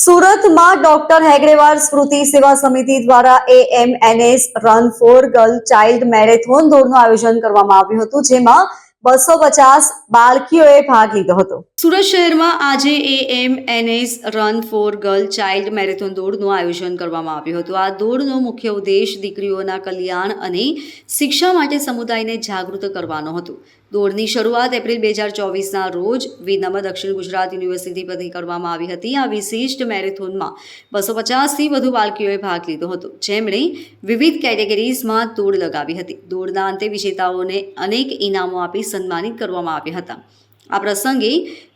સુરતમાં ડોક્ટર હેગડેવાર સ્મૃતિ સેવા સમિતિ દ્વારા AMNS run for girl child marathon દોડનું આયોજન કરવામાં આવ્યું હતું, જેમાં બસો પચાસ બાળકીઓએ ભાગ લીધો હતો. સુરત શહેરમાં આજે AMNS run for girl child marathon દોડનું આયોજન કરવામાં આવ્યું હતું. આ દોડનો મુખ્ય ઉદ્દેશ દીકરીઓના કલ્યાણ અને શિક્ષા માટે સમુદાયને જાગૃત કરવાનો હતો. દોડની શરૂઆત એપ્રિલ બે હજાર ચોવીસના રોજ વિનમ દક્ષિણ ગુજરાત યુનિવર્સિટી પરથી કરવામાં આવી હતી. આ વિશિષ્ટ મેરેથોનમાં બસો પચાસથી વધુ બાળકીઓએ ભાગ લીધો હતો. જેમણે વિવિધ કેટેગરીઝમાં દોડ લગાવી હતી. દોડના અંતે વિજેતાઓને અનેક ઇનામો આપી સન્માનિત કરવામાં આવ્યા હતા. આ પ્રસંગે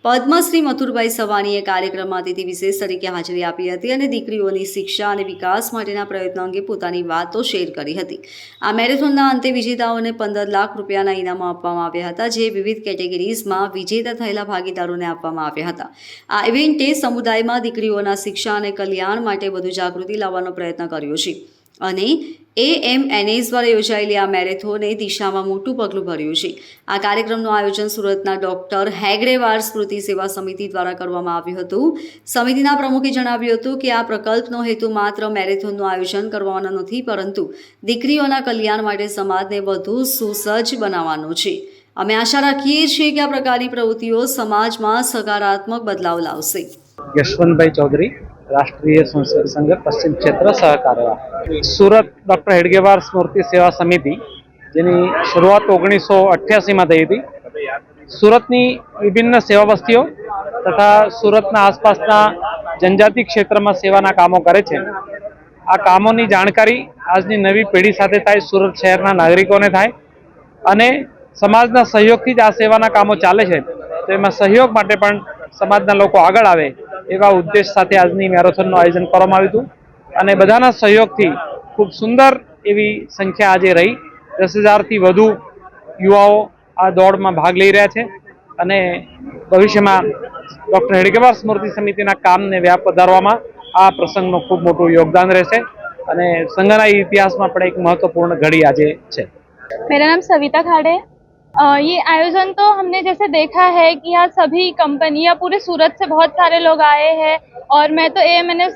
પદ્મશ્રી મથુરભાઈ સવાણીએ કાર્યક્રમમાં અતિથિ વિશેષ તરીકે હાજરી આપી હતી અને દીકરીઓની શિક્ષા અને વિકાસ માટેના પ્રયત્નો અંગે પોતાની વાતો શેર કરી હતી. આ મેરેથોનના અંતે વિજેતાઓને પંદર લાખ રૂપિયાના ઇનામો આપવામાં આવ્યા હતા, જે વિવિધ કેટેગરીઝમાં વિજેતા થયેલા ભાગીદારોને આપવામાં આવ્યા હતા. આ ઇવેન્ટે સમુદાયમાં દીકરીઓના શિક્ષા અને કલ્યાણ માટે વધુ જાગૃતિ લાવવાનો પ્રયત્ન કર્યો છે અને એએમએનએસ દ્વારા યોજાયેલી આ મેરેથોને દિશામાં મોટું પગલું ભર્યું છે. આ કાર્યક્રમનું આયોજન સુરતના ડોક્ટર હેગડેવાર સ્મૃતિ સેવા સમિતિ દ્વારા કરવામાં આવ્યું હતું. સમિતિના પ્રમુખે જણાવ્યું હતું કે આ પ્રકલ્પનો હેતુ માત્ર મેરેથોનનું આયોજન કરવાનો નથી, પરંતુ દીકરીઓના કલ્યાણ માટે સમાજને વધુ સુસજ્જ બનાવવાનો છે. અમે આશા રાખીએ છીએ કે આ પ્રકારની પ્રવૃત્તિઓ સમાજમાં સકારાત્મક બદલાવ લાવશે. યશવંતભાઈ ચૌધરી. રાષ્ટ્રીય સંસદ સંઘ પશ્ચિમ ક્ષેત્ર સહકાર્યવાહ સુરત ડૉક્ટર હેડગેવાર સ્મૃતિ સેવા સમિતિ, જેની શરૂઆત ઓગણીસો અઠ્યાસીમાં થઈ હતી. સુરતની વિભિન્ન સેવા વસ્તીઓ તથા સુરતના આસપાસના જનજાતિ ક્ષેત્રમાં સેવાના કામો કરે છે. આ કામોની જાણકારી આજની નવી પેઢી સાથે થાય, સુરત શહેરના નાગરિકોને થાય અને સમાજના સહયોગથી જ આ સેવાના કામો ચાલે છે. તો એમાં સહયોગ માટે પણ સમાજના લોકો આગળ આવે. એવા ઉદ્દેશ સાથે આજની મેરેથોનનું આયોજન કરવામાં આવ્યું હતું. અને બધાના સહયોગથી ખૂબ સુંદર એવી સંખ્યા આજે રહી. દસ હજારથી વધુ યુવાઓ આ દોડમાં ભાગ લઈ રહ્યા છે. અને ભવિષ્યમાં ડૉક્ટર હેડગેવાર સ્મૃતિ સમિતિના કામને વ્યાપ વધારવામાં આ પ્રસંગનું ખૂબ મોટું યોગદાન રહેશે. અને સંઘના ઇતિહાસમાં પણ એક મહત્વપૂર્ણ ઘડી આજે છે. મેરા નામ સવિતા ખાડે ये आयोजन तो हमने जैसे देखा है कि यहाँ सभी कंपनी या पूरे सूरत से बहुत सारे लोग आए हैं और मैं तो ए मैंने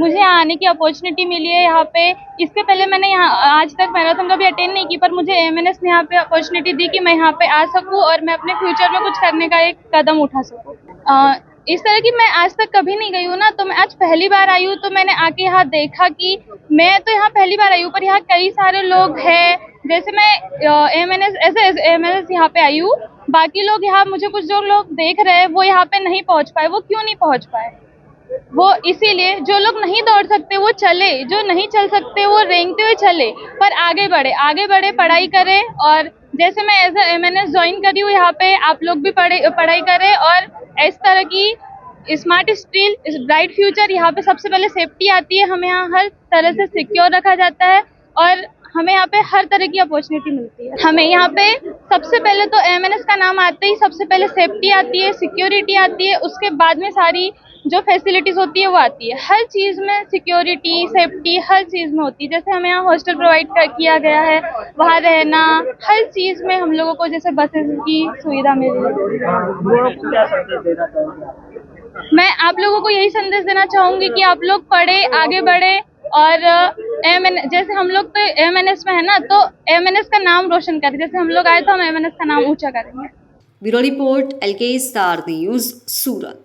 मुझे आने की अपॉर्चुनिटी मिली है यहाँ पे। इसके पहले मैंने यहाँ, आज तक मैराथन कभी अटेंड नहीं की, पर मुझे ए ने यहाँ पे अपॉर्चुनिटी दी कि मैं यहाँ पे आ सकूँ और मैं अपने फ्यूचर में कुछ करने का एक कदम उठा सकूँ। इस तरह की मैं आज तक कभी नहीं गई हूँ ना तो मैं आज पहली बार आई हूँ तो मैंने आके यहाँ देखा कि मैं तो यहाँ पहली बार आई हूँ, पर यहाँ कई सारे लोग हैं। जैसे मैं एम एन एस ऐसे एम एन एस यहाँ पे आई हूँ। बाकी लोग यहाँ मुझे कुछ जो लोग देख रहे हैं, वो यहाँ पे नहीं पहुँच पाए, वो क्यों नहीं पहुँच पाए? वो इसीलिए जो लोग नहीं दौड़ सकते, वो चले। जो नहीं चल सकते, वो रेंगते हुए चले। पर आगे बढ़े आगे बढ़े, पढ़ाई करें और जैसे मैं as M N S join करी हूँ, यहाँ पे आप लोग भी पढ़े, पढ़ाई करें और इस तरह की स्मार्ट स्टील ब्राइट फ्यूचर यहाँ पे सबसे पहले सेफ्टी आती है, हमें यहाँ हर तरह से सिक्योर रखा जाता है और हमें यहाँ पे हर तरह की अपॉर्चुनिटी मिलती है। हमें यहाँ पे सबसे पहले तो एमएनएस का नाम आते ही सबसे पहले सेफ्टी आती है सिक्योरिटी आती है, उसके बाद में सारी जो फैसिलिटीज़ होती है, वो आती है। हर चीज़ में सिक्योरिटी सेफ्टी हर चीज़ में होती है। जैसे हमें यहाँ हॉस्टल प्रोवाइड किया गया है, वहाँ रहना, हर चीज़ में हम लोगों को जैसे बसेस की सुविधा मिली मैं आप लोगों को यही संदेश देना चाहूँगी कि आप लोग पढ़े, आगे बढ़े और एम एन जैसे हम लोग तो एम एन एस में है ना तो एम एन एस का नाम रोशन करें। जैसे हम लोग आए तो हम एम एन एस का नाम ऊँचा करेंगे। Bureau report L K star news Surat.